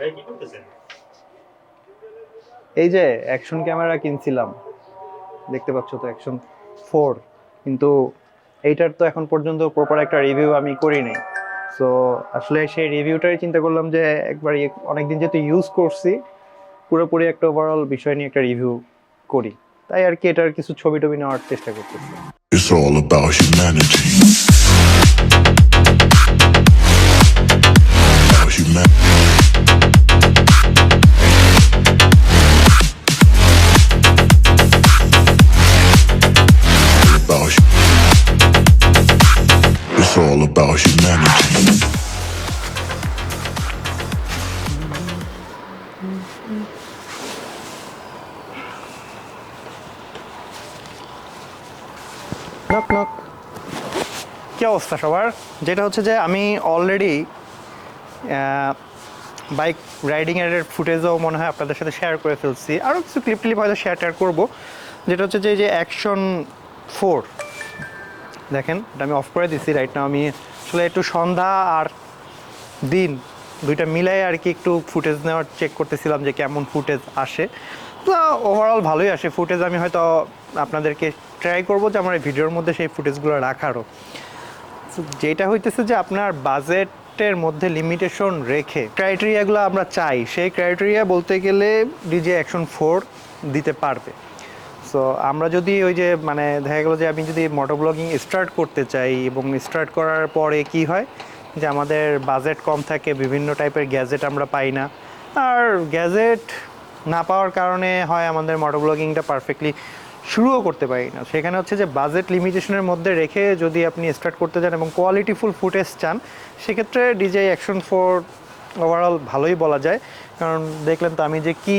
ভাই কি করতেছেন? এই যে অ্যাকশন ক্যামেরা কিনছিলাম। দেখতে পাচ্ছ তো অ্যাকশন ফোর কিন্তু এইটার তো এখন পর্যন্ত প্রপার একটা রিভিউ আমি করিনি। নাই সো আসলে সেই রিভিউটাই চিন্তা করলাম যে একবার অনেকদিন যেহেতু ইউজ করছি পুরোপুরি একটা ওভারঅল বিষয় নিয়ে একটা রিভিউ করি। তাই আর কি এটার কিছু ছবি টবি নেওয়ার চেষ্টা করতেছি। It's all about humanity. About humanity. Knock knock কি অবস্থা সবার? যেটা হচ্ছে যে আমি অলরেডি বাইক রাইডিংয়ের ফুটেজও মনে হয় আপনাদের সাথে শেয়ার করে ফেলছি। আরও কিছু ক্লিপ ক্লিপ হয়তো শেয়ার টেয়ার করব। যেটা হচ্ছে যে, এই যে অ্যাকশন ফোর দেখেন, এটা আমি অফ করে দিছি রাইট না আমি আসলে একটু সন্ধ্যা আর দিন দুইটা মিলাই আর কি একটু ফুটেজ নেওয়ার চেক করতেছিলাম যে কেমন ফুটেজ আসে। তো ওভারঅল ভালোই আসে। ফুটেজ আমি হয়তো আপনাদেরকে ট্রাই করব যে আমার এই ভিডিওর মধ্যে সেই ফুটেজগুলো রাখারও। যেটা হইতেছে যে আপনার বাজেটের মধ্যে লিমিটেশন রেখে ক্রাইটেরিয়াগুলো আমরা চাই। সেই ক্রাইটেরিয়া বলতে গেলে ডিজে অ্যাকশন ফোর দিতে পারবে। সো আমরা যদি ওই যে মানে দেখা গেলো যে আমি যদি মোটো ব্লগিং স্টার্ট করতে চাই এবং স্টার্ট করার পরে কি হয়? যে আমাদের বাজেট কম থাকে, বিভিন্ন টাইপের গ্যাজেট আমরা পাই না। আর গ্যাজেট না পাওয়ার কারণে হয় আমাদের মোটো ব্লগিংটা পারফেক্টলি শুরুও করতে পারি না। সেখানে হচ্ছে যে বাজেট লিমিটেশনের মধ্যে রেখে যদি আপনি স্টার্ট করতে চান এবং কোয়ালিটিফুল ফুটেজ চান, সেক্ষেত্রে ডিজে অ্যাকশন ফোর ওভারঅল ভালোই বলা যায়। কারণ দেখলেন তো আমি যে কি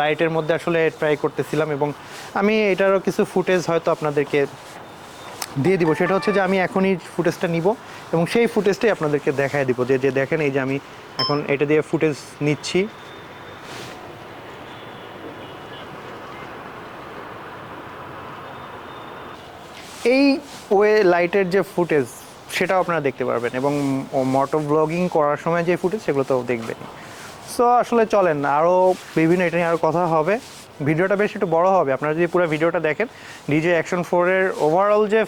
লাইটের মধ্যে আসলে ট্রাই করতেছিলাম এবং আমি এটারও কিছু ফুটেজ হয়তো আপনাদেরকে দিয়ে দিব। সেটা হচ্ছে যে আমি এখনই ফুটেজটা নিব এবং সেই ফুটেজটাই আপনাদেরকে দেখায় দিব যে যে দেখেন এই যে আমি এখন এটা দিয়ে ফুটেজ নিচ্ছি। এই ওয়ে লাইটের যে ফুটেজ সেটাও আপনারা দেখতে পারবেন এবং মোটো ব্লগিং করার সময় যে ফুটেজ সেগুলো তো দেখবেন সো আসলে চলেন আরও বিভিন্ন এটা নিয়ে আরও কথা হবে। ভিডিওটা বেশ একটু বড় হবে। আপনারা যদি পুরো ভিডিওটা দেখেন ডিজে অ্যাকশন ফোরের ওভারঅল যে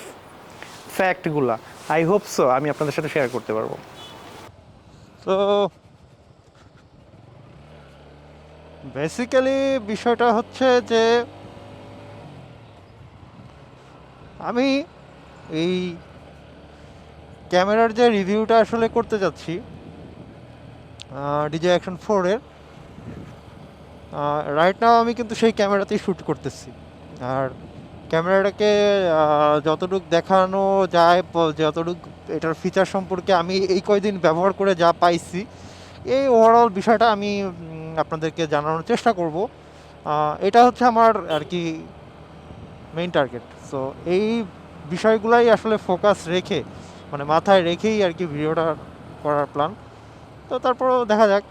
ফ্যাক্টগুলা আই হোপ সো আমি আপনাদের সাথে শেয়ার করতে পারব। তো বেসিক্যালি বিষয়টা হচ্ছে যে, আমি এই ক্যামেরার যে রিভিউটা আসলে করতে যাচ্ছি ডিজে অ্যাকশন ফোরের রাইট নাও আমি কিন্তু সেই ক্যামেরাতেই শ্যুট করতেছি। আর ক্যামেরাটাকে যতটুকু দেখানো যায় যতটুকু এটার ফিচার সম্পর্কে আমি এই কয়দিন ব্যবহার করে যা পাইছি, এই ওভারঅল বিষয়টা আমি আপনাদেরকে জানানোর চেষ্টা করব। এটা হচ্ছে আমার আর কি মেইন টার্গেট সো এই বিষয়গুলাই আসলে ফোকাস রেখে মানে মাথায় রেখেই আর কি ভিডিওটা করার প্ল্যান তো তারপরেও দেখা যাক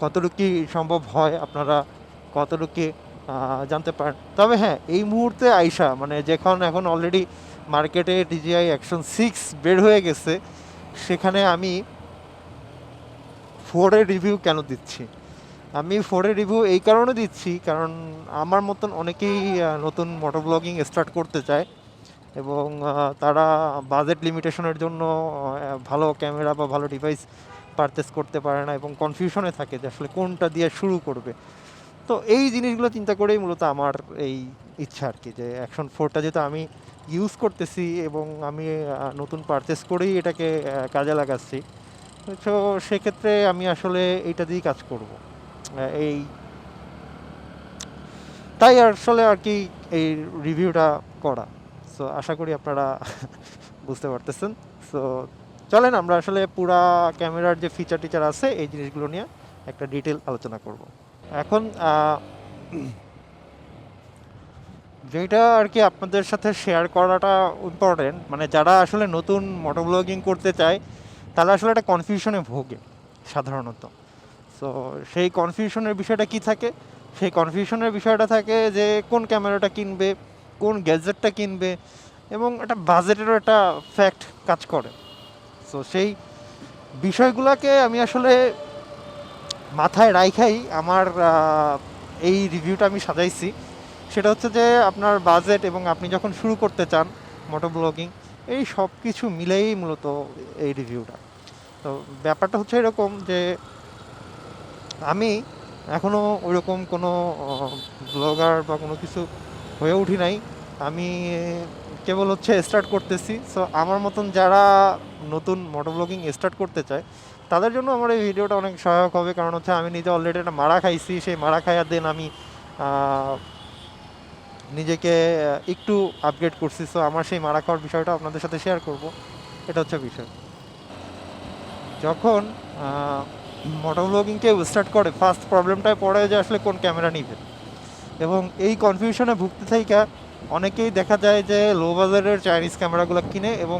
কতটুকু কি সম্ভব হয় আপনারা কতটুকু জানতে পারেন। তবে হ্যাঁ এই মুহূর্তে আইসা মানে যখন এখন অলরেডি মার্কেটে ডিজিআই অ্যাকশন সিক্স বের হয়ে গেছে, সেখানে আমি ফোরের রিভিউ কেন দিচ্ছি? আমি ফোরের রিভিউ এই কারণে দিচ্ছি, কারণ আমার মতন অনেকেই নতুন মোটর ব্লগিং স্টার্ট করতে চায়। এবং তারা বাজেট লিমিটেশনের জন্য ভালো ক্যামেরা বা ভালো ডিভাইস পারচেস করতে পারে না এবং কনফিউশনে থাকে যে আসলে কোনটা দিয়ে শুরু করবে। তো এই জিনিসগুলো চিন্তা করেই মূলত আমার এই ইচ্ছা আর কি, যে অ্যাকশন ফোরটা যেহেতু আমি ইউজ করতেছি এবং আমি নতুন পারচেস করেই এটাকে কাজে লাগাচ্ছি, তো সেক্ষেত্রে আমি আসলে এইটা দিয়েই কাজ করব এই তাই আসলে আর কি এই রিভিউটা করা। সো আশা করি আপনারা বুঝতে পারতেছেন। সো চলেন আমরা আসলে পুরা ক্যামেরার যে ফিচার টিচার আছে, এই জিনিসগুলো নিয়ে একটা ডিটেল আলোচনা করব। এখন যেটা আর কি আপনাদের সাথে শেয়ার করাটা ইম্পর্টেন্ট মানে যারা আসলে নতুন মোটো ব্লগিং করতে চায়, তারা আসলে একটা কনফিউশনে ভোগে, সাধারণত। সো সেই কনফিউশনের বিষয়টা কি থাকে? সেই কনফিউশনের বিষয়টা থাকে যে, কোন ক্যামেরাটা কিনবে? কোন গ্যাজেটটা কিনবে এবং একটা বাজেটেরও একটা ফ্যাক্ট কাজ করে। সো সেই বিষয়গুলোকে আমি আসলে মাথায় রাইখাই আমার এই রিভিউটা আমি সাজাইছি। সেটা হচ্ছে যে আপনার বাজেট এবং আপনি যখন শুরু করতে চান মোটো ব্লগিং এই সব কিছু মিলেই মূলত এই রিভিউটা তো ব্যাপারটা হচ্ছে এরকম যে আমি এখনও ওইরকম কোনো ব্লগার বা কোনো কিছু হয়ে উঠি নাই। আমি কেবল হচ্ছে স্টার্ট করতেছি। সো আমার মতন যারা নতুন মোটো ব্লগিং স্টার্ট করতে চায়, তাদের জন্য আমার এই ভিডিওটা অনেক সহায়ক হবে। কারণ হচ্ছে আমি নিজে অলরেডি একটা মারা খাইছি। সেই মারা খাইয়ার দিন আমি নিজেকে একটু আপগ্রেড করছি। সো আমার সেই মারা খাওয়ার বিষয়টা আপনাদের সাথে শেয়ার করব। এটা হচ্ছে বিষয়। যখন মোটো ব্লগিং কেউ স্টার্ট করে ফার্স্ট প্রবলেমটায় পড়ে যে আসলে কোন ক্যামেরা নিবে। এবং এই কনফিউশনে ভুগতে থাইকা অনেকেই দেখা যায় যে লো বাজারের চাইনিজ ক্যামেরাগুলো কিনে এবং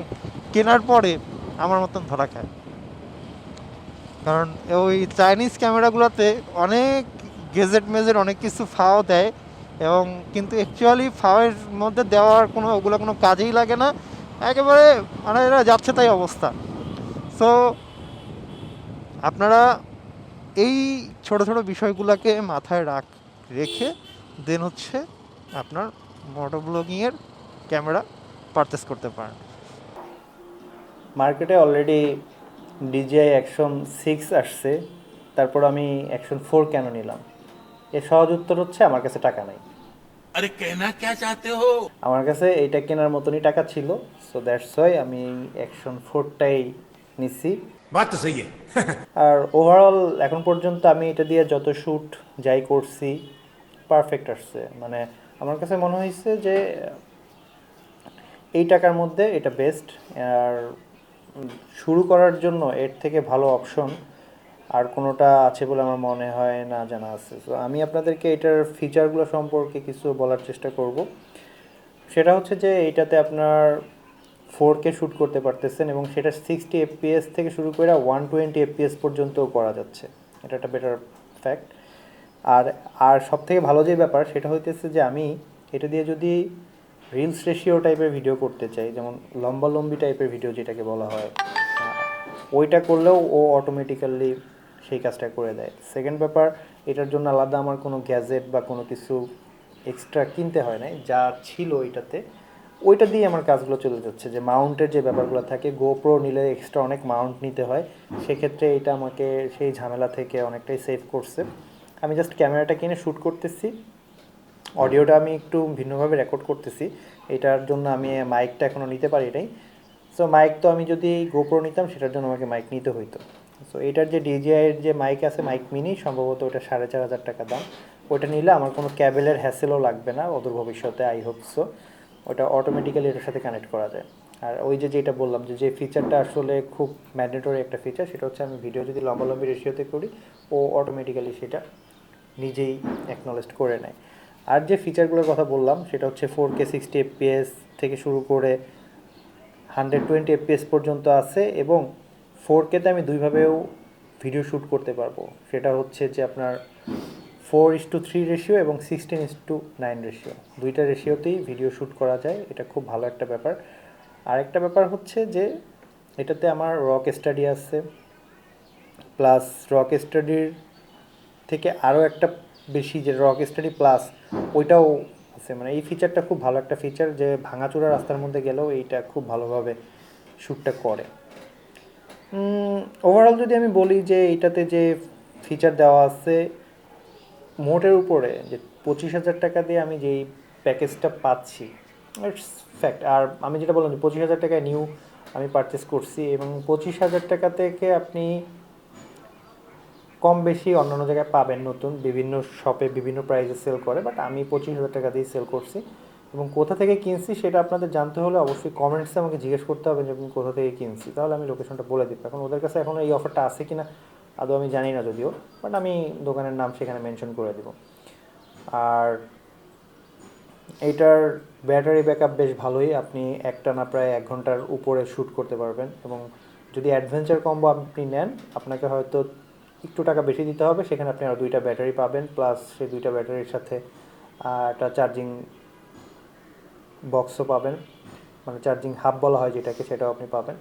কেনার পরে আমার মতন ধরা খায়। কারণ ওই চাইনিজ ক্যামেরাগুলোতে অনেক গেজেট মেজের অনেক কিছু ফাও দেয় এবং কিন্তু অ্যাকচুয়ালি ফাওয়ের মধ্যে দেওয়ার কোনো, ওগুলো কোনো কাজেই লাগে না। একেবারে মানে এরা যাচ্ছে তাই অবস্থা। সো আপনারা এই ছোট ছোট বিষয়গুলোকে মাথায় রাখ, রেখে দেন হচ্ছে আপনার মোটো ব্লগিংয়ের ক্যামেরা পারচেস করতে পারেন। মার্কেটে অলরেডি ডিজিআই অ্যাকশন সিক্স আসছে তারপর আমি অ্যাকশন ফোর কেন নিলাম? এর সহজ উত্তর হচ্ছে আমার কাছে টাকা নাই। আরে কেনা কে চাতে হো? আমার কাছে এইটা কেনার মতনই টাকা ছিল সো দ্যাটস ওয়াই আমি অ্যাকশন ফোরটাই নিছি। আর ওভারঅল এখন পর্যন্ত আমি এটা দিয়ে যত শ্যুট যাই করছি পারফেক্ট আসছে। মানে আমার কাছে মনে হয়েছে যে, এই টাকার মধ্যে এটা বেস্ট আর শুরু করার জন্য এর থেকে ভালো অপশন আর কোনোটা আছে বলে আমার মনে হয় না জানা আছে। তো আমি আপনাদেরকে এটার ফিচারগুলো সম্পর্কে কিছু বলার চেষ্টা করব। সেটা হচ্ছে যে এইটাতে আপনার ফোর কে শ্যুট করতে পারতেছেন এবং সেটা সিক্সটি এফপিএস থেকে শুরু করে ওয়ান টোয়েন্টি এফপিএস পর্যন্তও করা যাচ্ছে। এটা একটা বেটার ফ্যাক্ট আর আর সব থেকে ভালো যে ব্যাপার সেটা হইতেছে যে আমি এটা দিয়ে যদি রিলস রেশিও টাইপের ভিডিও করতে চাই, যেমন লম্বা লম্বি টাইপের ভিডিও যেটাকে বলা হয় ওইটা করলেও ও অটোমেটিক্যালি সেই কাজটা করে দেয়। সেকেন্ড ব্যাপার, এটার জন্য আলাদা আমার কোনো গ্যাজেট বা কোনো কিছু এক্সট্রা কিনতে হয় নাই, যা ছিল ওইটাতে, ওইটা দিয়ে আমার কাজগুলো চলে যাচ্ছে। যে মাউন্টের যে ব্যাপারগুলো থাকে গোপ্রো নিলে এক্সট্রা অনেক মাউন্ট নিতে হয়, সেক্ষেত্রে এটা আমাকে সেই ঝামেলা থেকে অনেকটাই সেভ করছে। আমি জাস্ট ক্যামেরাটা কিনে শ্যুট করতেছি। অডিওটা আমি একটু ভিন্নভাবে রেকর্ড করতেছি। এটার জন্য আমি মাইকটা এখনও নিতে পারি নাই। সো মাইক তো আমি যদি গোপ্রো নিতাম, সেটার জন্য আমাকে মাইক নিতে হইতো। সো এটার যে ডিজিআইয়ের যে মাইক আছে মাইক মিনি সম্ভবত ওটা সাড়ে চার হাজার টাকা দাম। ওটা নিলে আমার কোনো ক্যাবেলের হ্যাসেলও লাগবে না, অদূর ভবিষ্যতে আই হোপ সো ওটা অটোমেটিক্যালি এটার সাথে কানেক্ট করা যায়। আর ওই যে যেটা বললাম যে যে ফিচারটা আসলে খুব ম্যান্ডেটরি একটা ফিচার সেটা হচ্ছে আমি ভিডিও যদি লম্বা লম্বি রেশিওতে করি, ও অটোমেটিক্যালি সেটা নিজেই অ্যাকনলেজ করে নেয়। আর যে ফিচারগুলোর কথা বললাম, সেটা হচ্ছে ফোর কে সিক্সটি এফপিএস থেকে শুরু করে হান্ড্রেড টোয়েন্টি এফপিএস পর্যন্ত আছে এবং ফোর কেতে আমি দুইভাবেও ভিডিও শ্যুট করতে পারব। সেটা হচ্ছে যে আপনার four is to three ratio এবং sixteen is to nine ratio দুইটা রেশিওতেই ভিডিও শ্যুট করা যায়, এটা খুব ভালো একটা ব্যাপার। আরেকটা ব্যাপার হচ্ছে যে এটাতে আমার রক স্টাডি আছে প্লাস রক স্টাডির থেকে আরও একটা বেশি যে রক স্টাডি প্লাস ওইটাও আছে। মানে এই ফিচারটা খুব ভালো একটা ফিচার যে ভাঙাচোরা রাস্তার মধ্যে গেলেও এইটা খুব ভালোভাবে শ্যুটটা করে। ওভারঅল যদি আমি বলি যে এইটাতে যে ফিচার দেওয়া আছে, মোটের উপরে যে পঁচিশ হাজার টাকা দিয়ে আমি যেই প্যাকেজটা পাচ্ছি ফ্যাক্ট আর আমি যেটা বললাম যে পঁচিশ হাজার টাকায় নিউ আমি পারচেস করছি এবং পঁচিশ হাজার টাকা থেকে আপনি কম বেশি অন্যান্য জায়গায় পাবেন নতুন, বিভিন্ন শপে বিভিন্ন প্রাইসে সেল করে বাট আমি পঁচিশ হাজার টাকা দিয়ে সেল করছি। এবং কোথা থেকে কিনছি সেটা আপনাদের জানতে হলে অবশ্যই কমেন্টসে আমাকে জিজ্ঞেস করতে হবে যে আমি কোথা থেকে কিনছি, তাহলে আমি লোকেশনটা বলে দিব। এখন ওদের কাছে এখন এই অফারটা আছে কি না আদৌ আমি জানি না যদিও বাট আমি দোকানের নাম সেখানে মেনশন করে দিব। আর এইটার ব্যাটারি ব্যাকআপ বেশ ভালোই, আপনি একটানা প্রায় এক ঘণ্টার উপরে শ্যুট করতে পারবেন। এবং যদি অ্যাডভেঞ্চার কম্বো আপনি নেন, আপনাকে হয়তো একটু টাকা বেশি দিতে হবে, সেখানে আপনি আরও দুইটা ব্যাটারি পাবেন প্লাস সেই দুইটা ব্যাটারির সাথে একটা চার্জিং বক্সও পাবেন। মানে চার্জিং হাব বলা হয় যেটাকে, সেটাও আপনি পাবেন।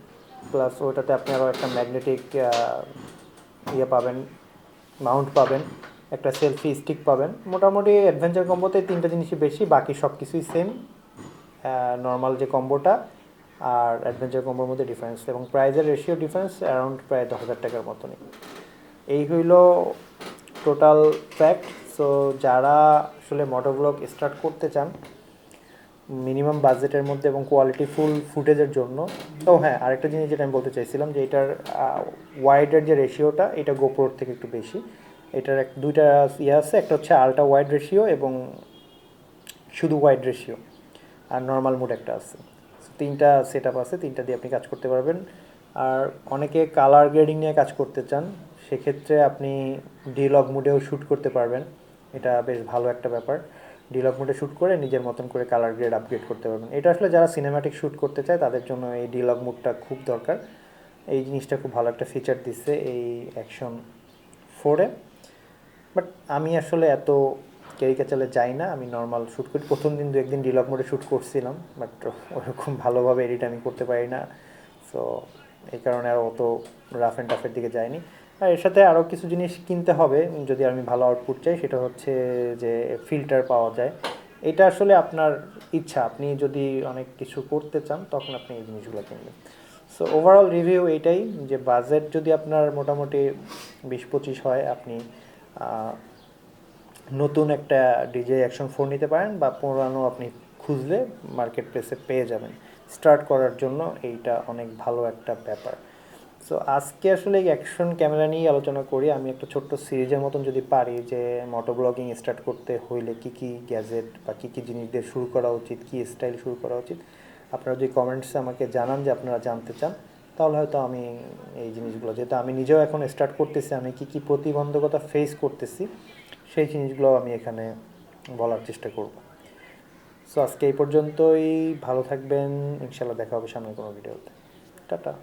প্লাস ওটাতে আপনি আরও একটা ম্যাগনেটিক ইয়ে পাবেন মাউন্ট পাবেন, একটা সেলফি স্টিক পাবেন। মোটামুটি অ্যাডভেঞ্চার কম্বোতে তিনটা জিনিসই বেশি, বাকি সব কিছুই সেম নর্মাল যে কম্বোটা আর অ্যাডভেঞ্চার কম্বোর মধ্যে ডিফারেন্স এবং প্রাইজের রেশিও ডিফারেন্স অ্যারাউন্ড প্রায় দশ হাজার টাকার মতনই। এই হইল টোটাল ফ্যাক্ট সো যারা আসলে মোটোব্লগ স্টার্ট করতে চান মিনিমাম বাজেটের মধ্যে এবং কোয়ালিটি ফুল ফুটেজের জন্য, তো হ্যাঁ আরেকটা জিনিস যেটা আমি বলতে চাইছিলাম যে এটার ওয়াইডের যে রেশিওটা এটা গোপ্রোর থেকে একটু বেশি। এটার এক, দুইটা ইয়ে আছে, একটা হচ্ছে আলট্রা ওয়াইড রেশিও এবং শুধু ওয়াইড রেশিও আর নর্মাল মোড একটা আছে। তিনটা সেট আছে, তিনটা দিয়ে আপনি কাজ করতে পারবেন। আর অনেকে কালার গ্রেডিং নিয়ে কাজ করতে চান, সেক্ষেত্রে আপনি ডিলগ মুডেও শ্যুট করতে পারবেন। এটা বেশ ভালো একটা ব্যাপার। ডিলগ মুডে শ্যুট করে নিজের মতন করে কালার গ্রেড আপগ্রেড করতে পারবেন। এটা আসলে যারা সিনেম্যাটিক শ্যুট করতে চায়, তাদের জন্য এই ডিলগ মুডটা খুব দরকার। এই জিনিসটা খুব ভালো একটা ফিচার দিচ্ছে এই অ্যাকশন ফোরে বাট আমি আসলে এত ক্যারিকাচারে যাই না, আমি নর্মাল শ্যুট করি। প্রথম দিন দু একদিন ডিলক মোডে শ্যুট করছিলাম বাট ওরকম ভালোভাবে এডিট আমি করতে পারি না। সো এই কারণে আর অত রাফ অ্যান্ড টাফের দিকে যায়নি আর এর সাথে আরও কিছু জিনিস কিনতে হবে, যদি আমি ভালো আউটপুট চাই, সেটা হচ্ছে যে ফিল্টার পাওয়া যায়। এটা আসলে আপনার ইচ্ছা, আপনি যদি অনেক কিছু করতে চান, তখন আপনি এই জিনিসগুলো কিনবেন। সো ওভারঅল রিভিউ এইটাই যে বাজেট যদি আপনার মোটামুটি বিশ পঁচিশ হয়, আপনি নতুন একটা ডিজে অ্যাকশন ফোন নিতে পারেন বা পুরানো আপনি খুঁজলে মার্কেট প্লেসে পেয়ে যাবেন। স্টার্ট করার জন্য এইটা অনেক ভালো একটা ব্যাপার। সো আজকে আসলে অ্যাকশন ক্যামেরা নিয়েই আলোচনা করি। আমি একটা ছোট্ট সিরিজের মতন যদি পারি যে মোটো ব্লগিং স্টার্ট করতে হইলে কি কি গ্যাজেট বা কি কি জিনিস দিয়ে শুরু করা উচিত, কি স্টাইল শুরু করা উচিত, আপনারা যদি কমেন্টসে আমাকে জানান যে আপনারা জানতে চান, তাহলে হয়তো আমি এই জিনিসগুলো, যেহেতু আমি নিজেও এখন স্টার্ট করতেছি, আমি কি কি প্রতিবন্ধকতা ফেস করতেছি সেই জিনিসগুলো আমি এখানে বলার চেষ্টা করব। সো আজকে এই পর্যন্তই। ভালো থাকবেন। ইনশাল্লাহ দেখা হবে সামনে কোনো ভিডিওতে। টাটা।